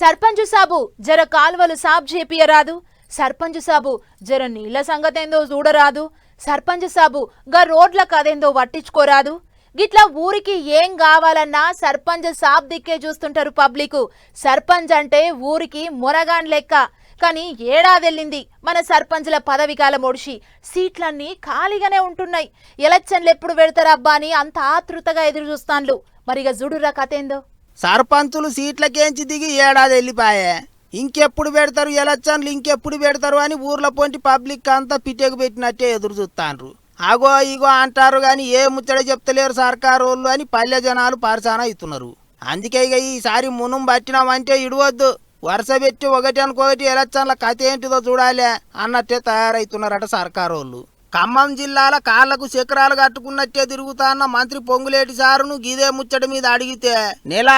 సర్పంచ్ సాబు జర కాల్వలు సాబ్ చేపియరాదు. సర్పంచ్ సాబు జర నీళ్ళ సంగతేందో చూడరాదు. సర్పంచ్ సాబు గా రోడ్ల కదేందో పట్టించుకోరాదు. గిట్లా ఊరికి ఏం కావాలన్నా సర్పంచ్ సాబ్ దిక్కే చూస్తుంటారు పబ్లిక్. సర్పంచ్ అంటే ఊరికి మురగాన్ లెక్క. కానీ ఏడాదెళ్ళింది మన సర్పంచ్ల పదవి కాలం ఒడిసి సీట్లన్నీ ఖాళీగానే ఉంటున్నాయి. ఎలక్షన్లు ఎప్పుడు పెడతారబ్బా అని అంత ఆతృతగా ఎదురు చూస్తాన్లు మరిగా జుడురా కథేందో? సర్పంచులు సీట్లకేంచి దిగి ఏడాది వెళ్ళిపాయే ఇంకెప్పుడు పెడతారు ఎలక్షన్లు ఇంకెప్పుడు పెడతారు అని ఊర్ల పొంటి పబ్లిక్ అంతా పిట్టెకు పెట్టినట్టే ఎదురు చూస్తాండ్రు. అగో ఇగో అంటారు కానీ ఏ ముచ్చట చెప్తలేరు సర్కారు వాళ్ళు అని పల్లె జనాలు పరిశాన అవుతున్నారు. అందుకే ఇక ఈసారి మునం పట్టినామంటే ఇడవద్దు. వరుస పెట్టి ఒకటి అనుకోటి ఎలక్షన్ల కథ ఏంటిదో చూడాలి అన్నట్టే తయారవుతున్నారట సర్కారు వాళ్ళు ఖమ్మం జిల్లాల కాళ్ళకు శిఖరాలు కట్టుకున్నట్టే తిరుగుతాన్న మంత్రి పొంగులేటి సారును గీదే ముచ్చట మీద అడిగితే నెల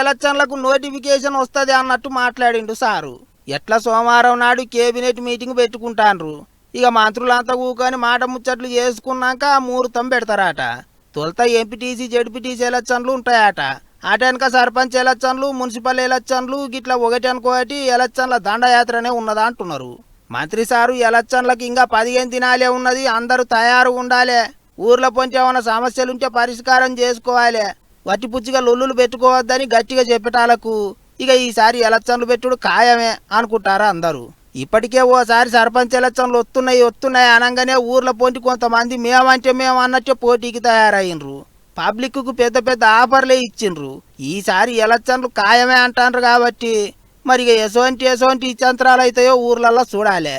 ఎలక్షన్లకు నోటిఫికేషన్ వస్తుంది అన్నట్టు మాట్లాడిండు సారు. ఎట్లా సోమవారం నాడు కేబినెట్ మీటింగ్ పెట్టుకుంటాన్రు? ఇక మంత్రులంతా కూకొని మాట ముచ్చట్లు చేసుకున్నాక ముహూర్తం పెడతారట. తొలుత ఎంపీటీసీ జడ్పీటీసీ ఎలక్షన్లు ఉంటాయట. అటెనక వెనక సర్పంచ్ ఎలక్షన్లు మున్సిపల్ ఎలక్షన్లు గిట్లా ఒకటి అనుకోటి ఎలక్షన్ల దండయాత్రనే ఉన్నదా అంటున్నారు. మంత్రి సారు ఎలక్షన్లకు ఇంకా పదిహేను దినాలే ఉన్నది. అందరూ తయారు ఉండాలి. ఊర్లో పొంచి ఏమైనా సమస్యలుంటే పరిష్కారం చేసుకోవాలి. వట్టిపుచ్చిగా లొల్లులు పెట్టుకోవద్దని గట్టిగా చెప్పేటాలకు ఇక ఈసారి ఎలక్షన్లు పెట్టుడు ఖాయమే అనుకుంటారా అందరూ. ఇప్పటికే ఓసారి సర్పంచ్ ఎలక్షన్లు వస్తున్నాయి వస్తున్నాయి అనగానే ఊర్లో పొంటి కొంతమంది మేమంటే మేము అన్నట్టే పోటీకి తయారయ్యిండ్రు. పబ్లిక్కు పెద్ద పెద్ద ఆఫర్లే ఇచ్చిండ్రు. ఈసారి ఎలక్షన్లు ఖాయమే అంటాండ్రు కాబట్టి మరి ఎటువంటి ఎసోంటి యంత్రాలు ఇచ్చంతరాలు అవుతాయో ఊర్లలో చూడాలి.